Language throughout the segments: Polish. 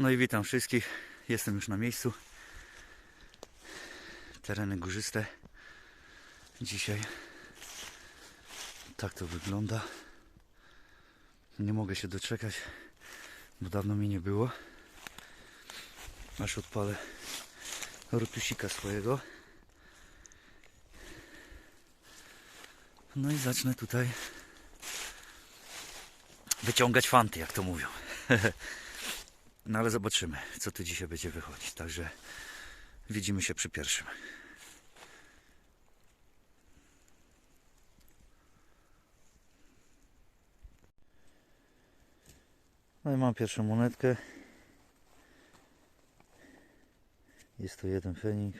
No i witam wszystkich. Jestem już na miejscu. Tereny górzyste. Dzisiaj tak to wygląda. Nie mogę się doczekać, bo dawno mi nie było. Aż odpalę rotusika swojego. No i zacznę tutaj wyciągać fanty, jak to mówią. No ale zobaczymy, co tu dzisiaj będzie wychodzić. Także widzimy się przy pierwszym. No i mam pierwszą monetkę. Jest to jeden fenik.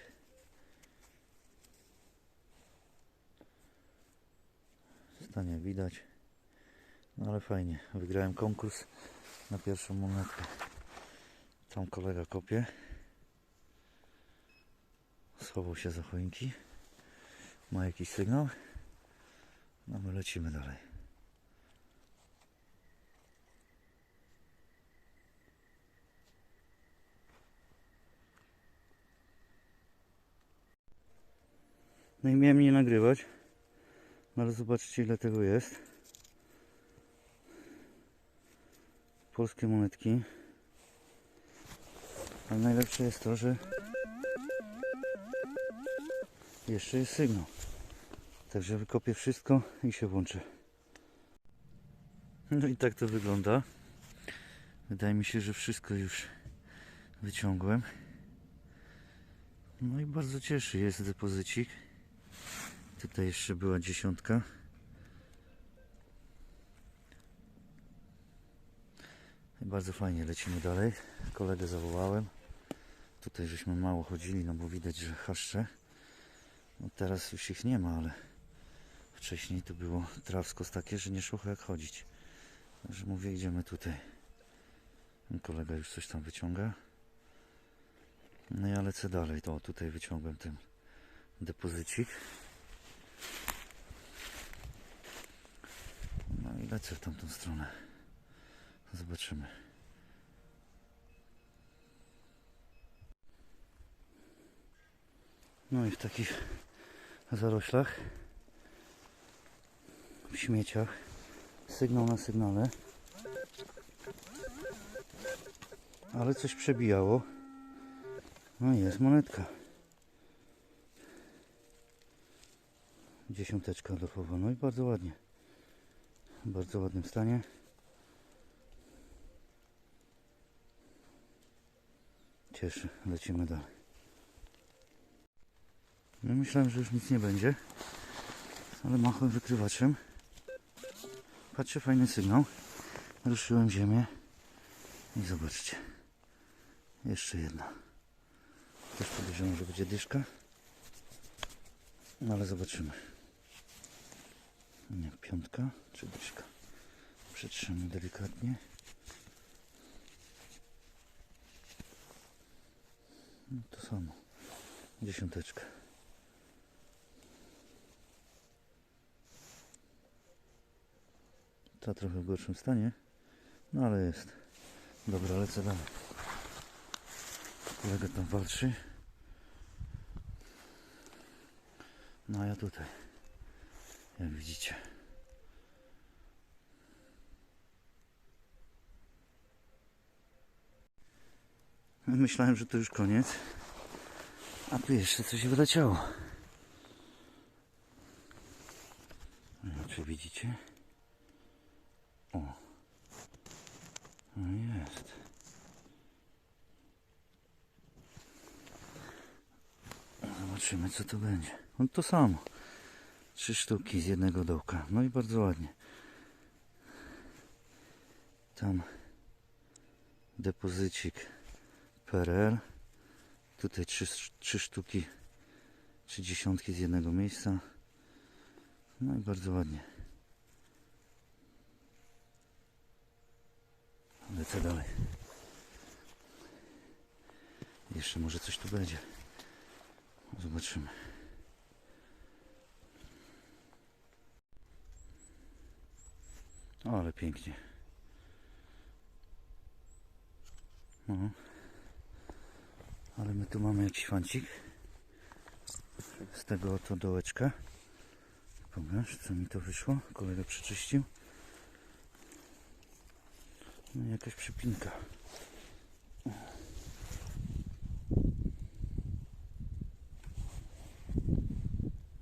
Stanie widać. No ale fajnie. Wygrałem konkurs na pierwszą monetkę. Tam kolega kopie. Schował się za choinki. Ma jakiś sygnał. No my lecimy dalej. No i miałem nie nagrywać. No ale zobaczcie ile tego jest. Polskie monetki. Ale najlepsze jest to, że jeszcze jest sygnał. Także wykopię wszystko i się włączę. No i tak to wygląda. Wydaje mi się, że wszystko już wyciągłem. No i bardzo cieszy, jest depozycik. Tutaj jeszcze była dziesiątka. Bardzo fajnie, lecimy dalej. Kolegę zawołałem. Tutaj żeśmy mało chodzili, no bo widać, że chaszcze. No teraz już ich nie ma, ale wcześniej to było trawskos takie, że nie szło jak chodzić. Także mówię, idziemy tutaj. Kolega już coś tam wyciąga. No ja lecę dalej. To tutaj wyciągłem ten depozycik. No i lecę w tamtą stronę. Zobaczymy. No i w takich zaroślach, w śmieciach, sygnał na sygnale. Ale coś przebijało. No i jest monetka. Dziesiąteczka dochowa. No i bardzo ładnie. W bardzo ładnym stanie. Cieszy. Lecimy dalej. No myślałem, że już nic nie będzie. Ale machłem wykrywaczem. Patrzę, fajny sygnał. Ruszyłem ziemię. I zobaczcie. Jeszcze jedna. Też podejrzewam, że będzie dyszka. No ale zobaczymy. Nie, piątka czy dyszka. Przetrzemy delikatnie. No to samo. Dziesiąteczka. Ta trochę w gorszym stanie. No ale jest. Dobra, lecę dalej. Kolega tam walczy. No a ja tutaj. Jak widzicie. Myślałem, że to już koniec. A tu jeszcze coś wyleciało. Wiem, czy widzicie? O. No jest. Zobaczymy co to będzie. No to samo. Trzy sztuki z jednego dołka. No i bardzo ładnie. Tam depozycik PRL. Tutaj trzy, trzy sztuki, trzy dziesiątki z jednego miejsca. No i bardzo ładnie. Lecę dalej. Jeszcze może coś tu będzie. Zobaczymy. O, ale pięknie. No. Ale my tu mamy jakiś fancik. Z tego oto dołeczka. Pokaż, co mi to wyszło. Kolega przeczyścił. Jakaś przypinka.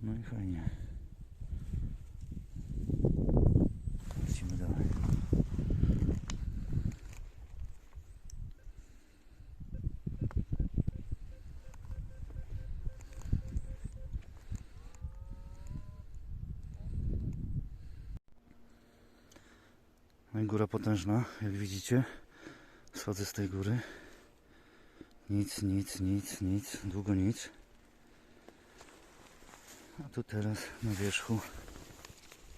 No i fajnie. Lecimy dalej. No i góra potężna, jak widzicie. Schodzę z tej góry. Nic, nic, nic, nic, długo nic. A tu teraz na wierzchu.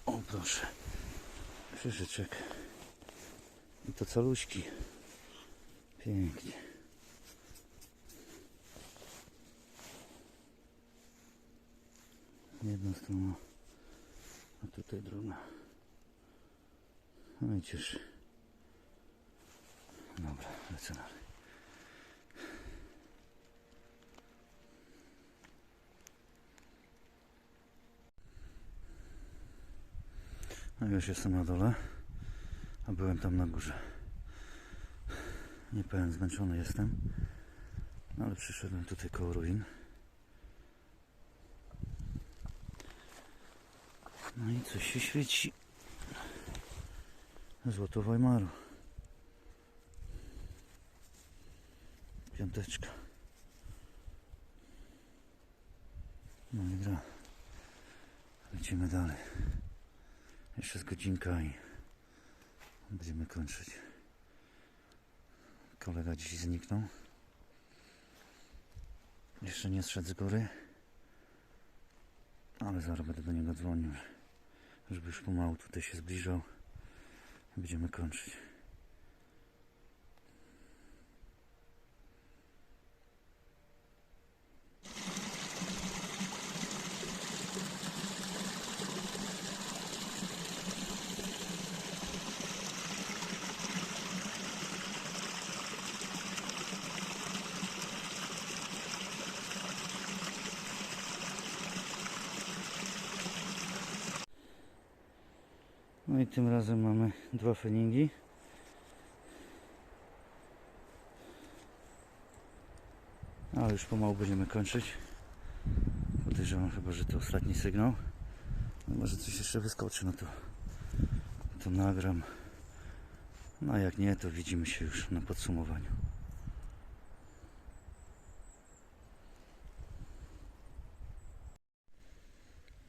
O proszę. Krzyżyczek. I to caluśki. Pięknie. Jedna strona, a tutaj druga. No i cieszy. Dobra, lecę dalej. No już jestem na dole, a byłem tam na górze. Nie zmęczony jestem, no ale przyszedłem tutaj koło ruin. No i coś się świeci. Złoto Weimaru. Piąteczka. No i gra. Lecimy dalej. Jeszcze z godzinka i będziemy kończyć. Kolega dziś zniknął. Jeszcze nie zszedł z góry. Ale zaraz będę do niego dzwonił, żeby już pomału tutaj się zbliżał. Będziemy kończyć. Tym razem mamy dwa feningi. Ale już pomału będziemy kończyć. Podejrzewam chyba, że to ostatni sygnał. No może coś jeszcze wyskoczy, no to, to nagram. No a jak nie, to widzimy się już na podsumowaniu.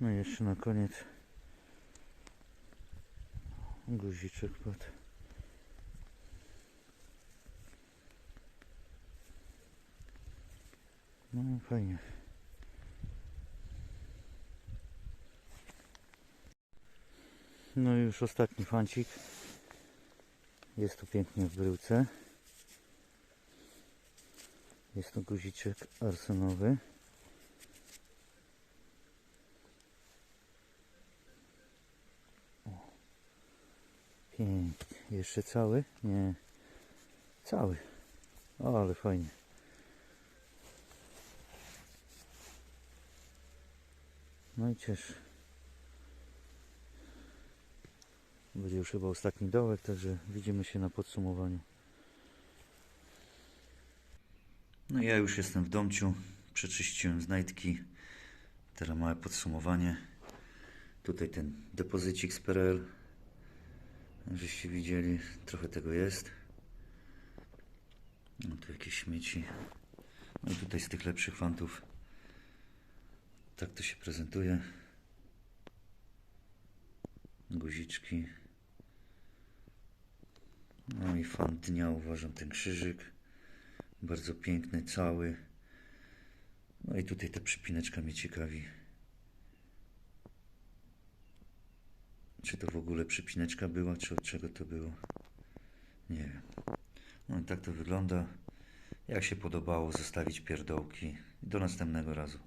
No i jeszcze na koniec guziczek padł. No fajnie. No już ostatni fancik. Jest tu pięknie w bryłce. Jest to guziczek arsenowy. Jeszcze cały? Nie. Cały. O, ale fajnie. No i cieszę. Będzie już chyba ostatni dołek, także widzimy się na podsumowaniu. No ja już jestem w domciu. Przeczyściłem znajdki. Teraz małe podsumowanie. Tutaj ten depozycik z PRL. Żeście widzieli, trochę tego jest. No tu jakieś śmieci. No i tutaj z tych lepszych fantów. Tak to się prezentuje. Guziczki. No i fan dnia uważam ten krzyżyk. Bardzo piękny, cały. No i tutaj ta przypineczka mnie ciekawi. Czy to w ogóle przypineczka była, czy od czego to było? Nie wiem. No i tak to wygląda. Jak się podobało, zostawić pierdołki. Do następnego razu.